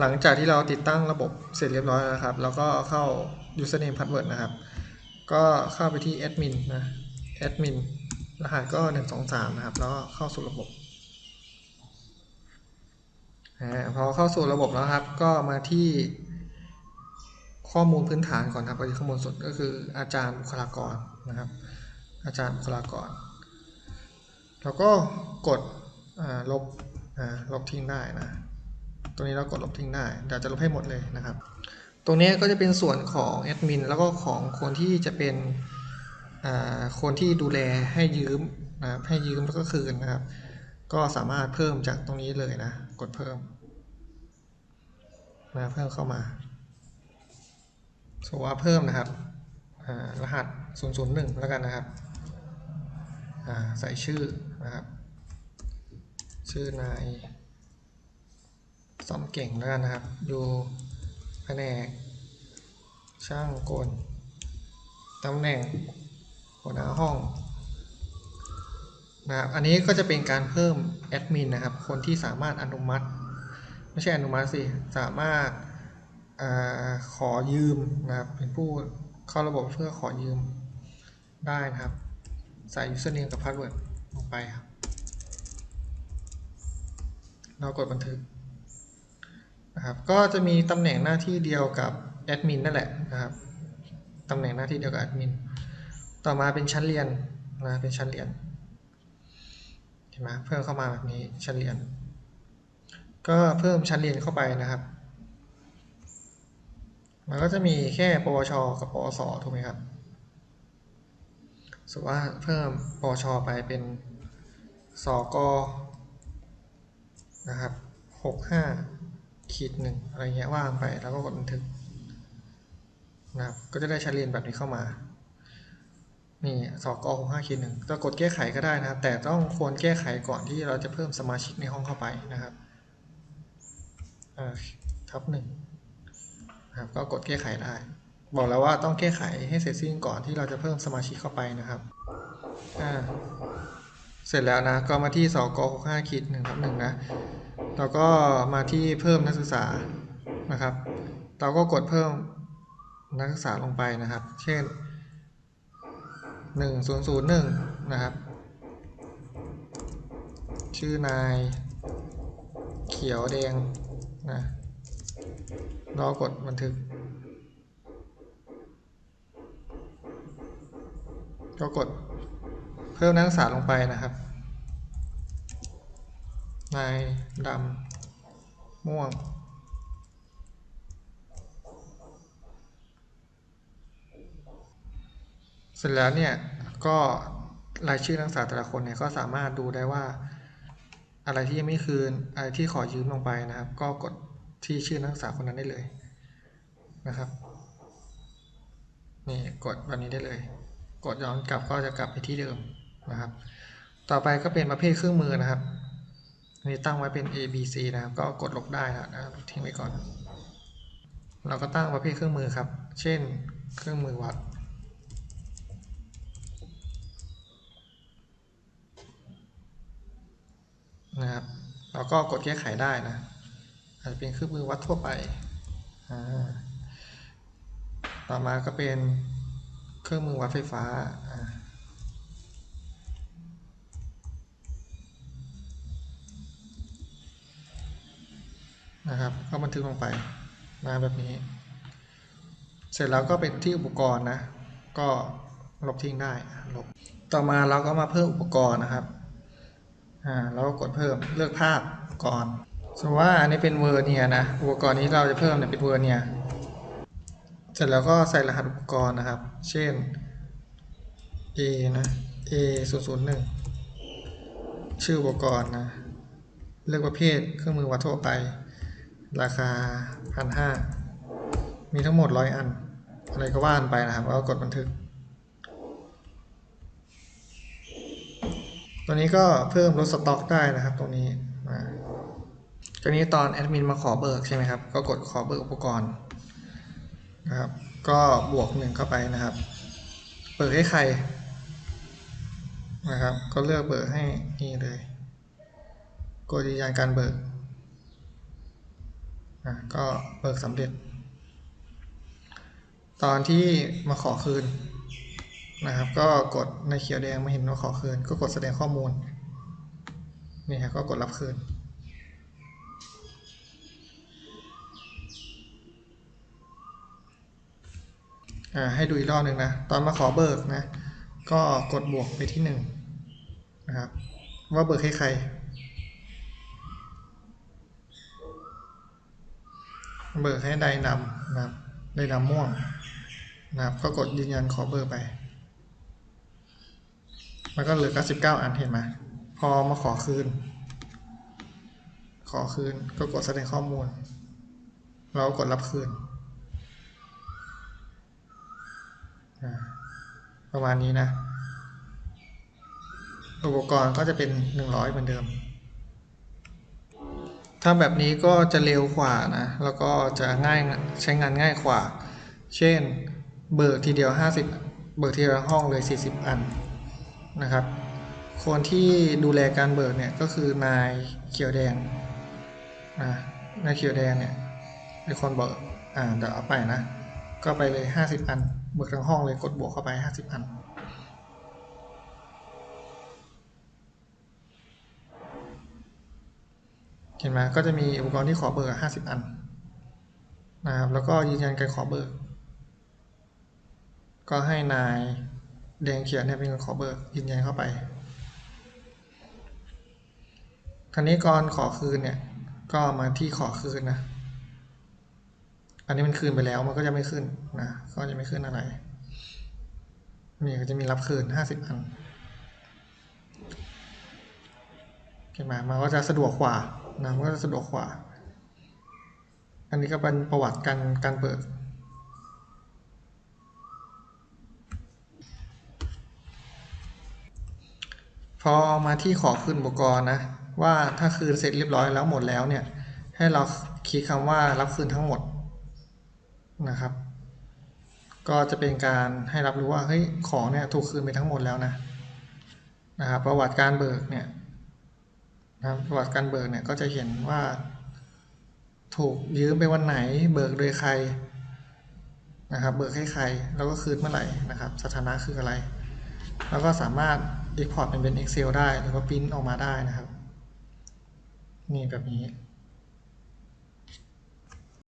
หลังจากที่เราติดตั้งระบบเสร็จเรียบร้อยแล้วครับ แล้วก็เข้า username password นะครับ ก็เข้าไปที่ admin นะ admin รหัสก็ 123 นะครับ แล้วก็เข้าสู่ระบบอพอเข้าสู่ระบบแล้วครับ ก็มาที่ข้อมูลพื้นฐานก่อนครับไปที่ข้อมูลสุดก็คืออาจารย์บุคลากรนะครับ อาจารย์บุคลากร แล้วก็กดลบอ่าลบทิ้งได้นะ ตรงนี้เรากดลบทิ้งได้เดี๋ยวจะลบให้หมดเลยนะครับ ตรงนี้ก็จะเป็นส่วนของแอดมินแล้วก็ของคนที่จะเป็นคนที่ดูแลให้ยืมนะครับให้ยืมแล้วก็คืนนะครับ ก็สามารถเพิ่มจากตรงนี้เลยนะ กดเพิ่มนะเพิ่มเข้ามาสมมติว่าเพิ่มนะครับรหัส 001 แล้วกันนะครับใส่ชื่อนะครับ ชื่อนาย ซ่อมเก่งแล้วกันนะครับ อยู่แผนกช่างกลตำแหน่งหัวหน้าห้องนะครับอันนี้ก็จะเป็นการเพิ่มแอดมินนะครับ คนที่สามารถอนุมัติ ไม่ใช่อนุมัติสิ สามารถอาขอยืมนะครับ เป็นผู้เข้าระบบเพื่อขอยืมได้นะครับ ใส่ username กับ password ลงไปครับ เรากดบันทึก นะครับก็จะมีตำแหน่งหน้าที่เดียวกับแอดมินนั่นแหละนะครับตำแหน่งหน้าที่เดียวกับแอดมินต่อมาเป็นชั้นเรียนนะเป็นชั้นเรียนเห็นไหมเพิ่มเข้ามาแบบนี้ชั้นเรียน ก็เพิ่มชั้นเรียนเข้าไปนะครับ มันก็จะมีแค่ปวช กับปวสถูกไหมครับสมมติว่าเพิ่มปวช ไปเป็นสกนะครับหกห้า ขีดหนึ่งอะไรเงี้ยว่างไปแล้วก็กดบันทึกนะครับก็จะได้ชั้นเรียนแบบนี้เข้ามานี่สอกอหกห้าขีดหนึ่งจะกดแก้ไขก็ได้นะครับ แต่ต้องควรแก้ไขก่อนที่เราจะเพิ่มสมาชิกในห้องเข้าไปนะครับทับหนึ่งนะครับก็กดแก้ไขได้ บอกแล้วว่าต้องแก้ไขให้เสร็จสิ้นก่อนที่เราจะเพิ่มสมาชิกเข้าไปนะครับอ่า เสร็จแล้วนะก็มาที่สกหกห้าขีดหนึ่งทับหนึ่งนะเราก็มาที่เพิ่มนักศึกษานะครับ เราก็กดเพิ่มนักศึกษาลงไปนะครับ เช่น 1001 นะครับ ชื่อนายเขียวแดงนะเรากดบันทึก ก็กด พิ่มนักศึกษาลงไปนะครับนายดำม่วง เสร็จแล้วเนี่ยก็รายชื่อนักศึกษาแต่ละคนเนี่ยก็สามารถดูได้ว่า อะไรที่ยังไม่คืนอะไรที่ขอยืมลงไปนะครับ ก็กดที่ชื่อนักศึกษาคนนั้นได้เลยนะครับนี่กดแบบนี้ได้เลย กดย้อนกลับก็จะกลับไปที่เดิม นะครับ ต่อไปก็เป็นประเภทเครื่องมือนะครับนี่ตั้งไว้เป็น A B C นะครับ ก็กดลบได้นะครับทิ้งไว้ก่อน เราก็ตั้งประเภทเครื่องมือครับ เช่น เครื่องมือวัด นะครับเราก็กดแก้ไขได้นะอาจจะเป็นเครื่องมือวัดทั่วไป ต่อมาก็เป็นเครื่องมือวัดไฟฟ้า นะครับก็บันทึกลงไปนะแบบนี้ เสร็จแล้วก็เป็นที่อุปกรณ์นะ ก็ลบทิ้งได้ลบต่อมาเราก็มาเพิ่มอุปกรณ์นะครับอ่าเราก็กดเพิ่มเลือกภาพอุปกรณ์สมมติว่าอันนี้เป็นเวอร์เนียนะอุปกรณ์นี้เราจะเพิ่มเนี่ยเป็นเวอร์เนียเสร็จแล้วก็ใส่รหัสอุปกรณ์นะครับ เช่น A นะ A 0 0 1ชื่ออุปกรณ์นะ เลือกประเภทเครื่องมือวัดทั่วไป ราคาพันห้ามีทั้งหมดร้อยอัน อะไรก็ว่านไปนะครับ แล้วก็กดบันทึก ตัวนี้ก็เพิ่มลดสต็อกได้นะครับ ตรงนี้ตรงนี้ตอนแอดมินมาขอเบิกใช่ไหมครับ ก็กดขอเบิกอุปกรณ์นะครับ ก็บวกหนึ่งเข้าไปนะครับเบิกให้ใครนะครับ ก็เลือกเบิกให้นี่เลย กดยืนยันการเบิก ก็เบิกสำเร็จ ตอนที่มาขอคืนนะครับ ก็กดในเขียวแดงมาเห็นว่าขอคืน ก็กดแสดงข้อมูลนี่ครับก็กดรับคืนให้ดูอีกรอบหนึ่งนะ ตอนมาขอเบิกนะ ก็กดบวกไปที่หนึ่งนะครับ ว่าเบิกให้ใคร เบิกให้ใดนำนะครับใดนำม่วงนะครับก็กดยืนยันขอเบอร์ไป มันก็เหลือ 99 อันเห็นไหมพอมาขอคืน ขอคืนก็กดแสดงข้อมูล เราก็กดรับคืน ประมาณนี้นะ อุปกรณ์ก็จะเป็น 100 เหมือนเดิม ถ้าแบบนี้ก็จะเร็วกว่านะ แล้วก็จะง่ายใช้งานง่ายกว่า เช่นเบิกทีเดียว 50 เบิกทีละห้องเลย 40 อันนะครับ คนที่ดูแลการเบิกเนี่ยก็คือนายเขียวแดงอ่านายเขียวแดงเนี่ยเป็นคนเบิกอ่าเดี๋ยวเอาไปนะ ก็ไปเลย 50 อัน เบิกทั้งห้องเลยกดบวกเข้าไป 50 อัน เห็นไหมก็จะมีอุปกรณ์ที่ขอเบอร์50อันนะครับแล้วก็ยืนยันการขอเบอร์ ก็ให้นายแดงเขียวเนี่ยเป็นคนขอเบอร์ยืนยันเข้าไปคราวนี้ก่อนขอคืนเนี่ยก็มาที่ขอคืนนะ อันนี้มันคืนไปแล้วมันก็จะไม่ขึ้นนะก็จะไม่ขึ้นอะไรนี่ก็จะมีรับคืน 50 อันเห็นไหมมันก็จะสะดวกกว่า นะมันก็จะสะดวกกว่า อันนี้ก็เป็นประวัติการการเปิด พอมาที่ขอคืนอุปกรณ์นะ ว่าถ้าคืนเสร็จเรียบร้อยแล้วหมดแล้วเนี่ย ให้เราคลิกคำว่ารับคืนทั้งหมดนะครับ ก็จะเป็นการให้รับรู้ว่าเฮ้ยของเนี่ยถูกคืนไปทั้งหมดแล้วนะนะครับประวัติการเบิกเนี่ย ครับประวัติการเบิกเนี่ยก็จะเห็นว่า ถูกยืมไปวันไหนเบิกโดยใครนะครับเบิกให้ใครแล้วก็คืนเมื่อไหร่นะครับ สถานะคืออะไร แล้วก็สามารถ Export เป็น Excel ได้หรือว่าพิมพ์ออกมาได้นะครับ นี่แบบนี้